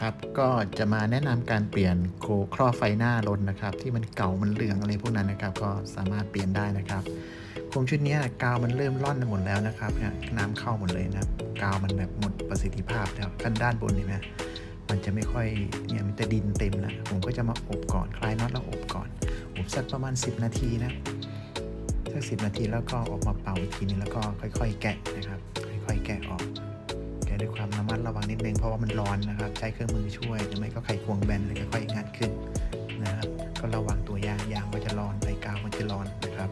ครับ ก็จะมาแนะนำการเปลี่ยนโครครอบไฟหน้ารถนะครับ ที่มันเก่ามันเหลืองอะไรพวกนั้นนะครับ ก็สามารถเปลี่ยนได้นะครับโคมชุดนี้กาวมันเริ่มร่อนหมดแล้วนะครับเนี่ยน้ำเข้าหมดเลยนะกาวมันแบบหมดประสิทธิภาพแล้วขั้นด้านบนเห็นไหมมันจะไม่ค่อยเนี่ยมันจะดินเต็มแล้วผมก็จะมาอบก่อนคลายน็อตแล้วอบก่อนอบสักประมาณ 10 นาทีนะสักสินาทีแล้วก็ออกมาเป่าอีกทีนึงแล้วก็ค่อย ๆ แกะนะครับ ค่อยๆ แกะออก ด้วยความระมัดระวังนิดนึงเพราะว่ามันร้อนนะครับ ใช้เครื่องมือช่วยหรือไม่ก็ไขควงแบนเลยค่อยๆงัดขึ้นนะครับ ก็ระวังตัวยางยางมันจะร้อนใบกาวมันจะร้อนนะครับ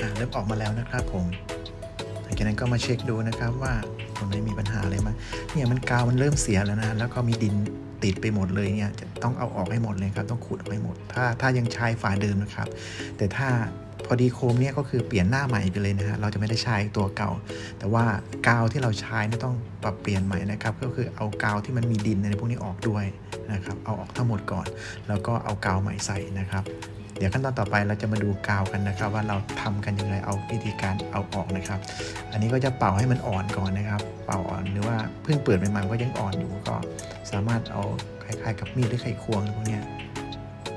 อ่าเริ่มออกมาแล้วนะครับผมหลังจากนั้นก็มาเช็คดูนะครับว่าตรงไหนมีปัญหาอะไรไหมเนี่ยมันกาวมันเริ่มเสียแล้วนะ แล้วก็มีดิน ติดไปหมดเลยเนี่ยจะต้องเอาออกให้หมดเลยครับ ต้องขูดออกให้หมด ถ้าถ้ายังใช้ฝาเดิมนะครับ แต่ถ้าพอดีโคมเนี่ยก็คือเปลี่ยนหน้าใหม่ไปเลยนะฮะ เราจะไม่ได้ใช้ตัวเก่า แต่ว่ากาวที่เราใช้นี่ต้องปรับเปลี่ยนใหม่นะครับ ก็คือเอากาวที่มันมีดินในพวกนี้ออกด้วยนะครับ เอาออกทั้งหมดก่อน แล้วก็เอากาวใหม่ใส่นะครับ เดี๋ยวขั้นตอนต่อไปเราจะมาดูกาวกันนะครับ ว่าเราทำกันยังไงเอาวิธีการเอาออกนะครับ อันนี้ก็จะเป่าให้มันอ่อนก่อนนะครับ เป่าอ่อน พิ่งเปิดใหม่ๆก็ยังอ่อนอยู่ก็สามารถเอาคล้ายๆกับมีดหรือไขควงพวกเนี้ย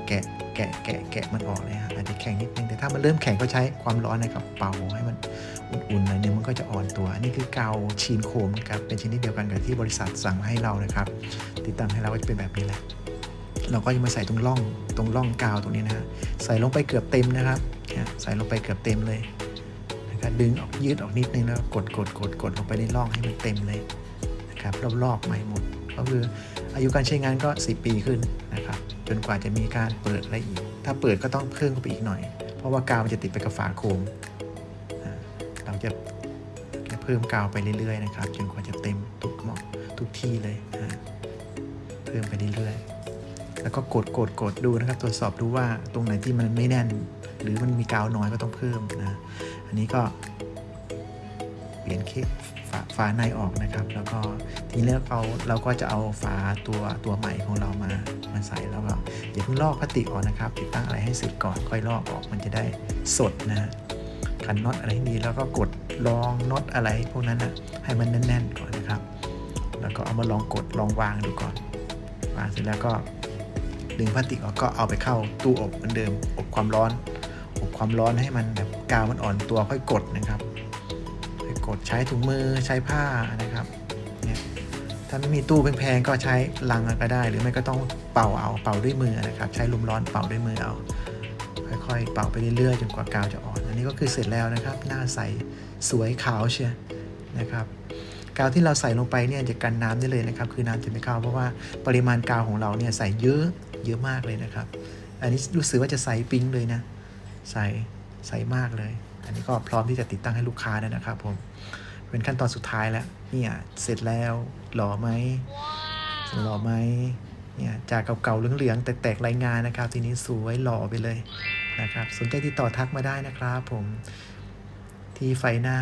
แกะแกะแกะแกะมันออกเลยฮะอาจจะแข็งนิดนึงแต่ถ้ามันเริ่มแข็งก็ใช้ความร้อนนะครับเป่าให้มันอุ่นๆหน่อยนึงมันก็จะอ่อนตัว อันนี้คือกาวชีนโคมครับเป็นชนิดเดียวกันกับที่บริษัทสั่งมาให้เรานะครับ ติดตั้งให้เราก็จะเป็นแบบนี้แหละเราก็จะมาใส่ตรงร่องตรงร่องกาวตรงนี้นะฮะใส่ลงไปเกือบเต็มนะครับใส่ลงไปเกือบเต็มเลยนะครับดึงออกยืดออกนิดนึงแล้วกดกดกดกดลงไปในร่องให้มันเต็มเลย นะครับรอบๆใหม่หมด ก็คืออายุการใช้งานก็ 10 ปีขึ้นนะครับจนกว่าจะมีการเปิดอะไรอีก ถ้าเปิดก็ต้องเพิ่มเข้าไปอีกหน่อย เพราะว่ากาวมันจะติดไปกับฝาโคมเราจะจะเพิ่มกาวไปเรื่อยๆนะครับจนกว่าจะเต็มทุกหมอกทุกที่เลยนะเพิ่มไปเรื่อยๆแล้วก็กดกดกดดูนะครับ ตรวจสอบดูว่าตรงไหนที่มันไม่แน่น หรือมันมีกาวน้อยก็ต้องเพิ่มนะอันนี้ก็เปลี่ยนเคส ฝาฝาในออกนะครับ แล้วก็ทีนี้เราเราก็จะเอาฝาตัวตัวใหม่ของเรามามาใส่แล้วก็อย่าเพิ่งลอกพลาสติกออกนะครับ ติดตั้งอะไรให้เสร็จก่อนค่อยลอกออกมันจะได้สดนะฮะขันน็อตอะไรให้ดีแล้วก็กดลองน็อตอะไรพวกนั้นนะให้มันแน่นๆก่อนนะครับ แล้วก็เอามาลองกดลองวางดูก่อนวางเสร็จแล้วก็ดึงพลาสติกออกก็เอาไปเข้าตู้อบเหมือนเดิมอบความร้อนอบความร้อนให้มันแบบกาวมันอ่อนตัวค่อยกดนะครับ กดใช้ถุงมือใช้ผ้านะครับถ้าไม่มีตู้แพงๆก็ใช้ลังก็ได้ หรือไม่ก็ต้องเป่าเอาเป่าด้วยมือนะครับ ใช้ลมร้อนเป่าด้วยมือเอา ค่อยๆ เป่าไปเรื่อยๆจนกว่ากาวจะอ่อน อันนี้ก็คือเสร็จแล้วนะครับ หน้าใสสวยขาวเชียนะครับกาวที่เราใส่ลงไปเนี่ยจะกันน้ำได้เลยนะครับ คือน้ำจะไม่เข้าเพราะว่าปริมาณกาวของเราเนี่ยใส่เยอะเยอะมากเลยนะครับ อันนี้รู้สึกว่าจะใสปิ๊งเลยนะ ใสใสมากเลย อันนี้ก็พร้อมที่จะติดตั้งให้ลูกค้าแล้วนะครับผม เป็นขั้นตอนสุดท้ายแล้วเนี่ยเสร็จแล้วหล่อไหมหล่อไหมเนี่ยจากเก่าๆเหลืองๆแตกๆรายงานนะครับ ทีนี้สวยหล่อไปเลยนะครับ สนใจติดต่อทักมาได้นะครับผมที่ไฟหน้า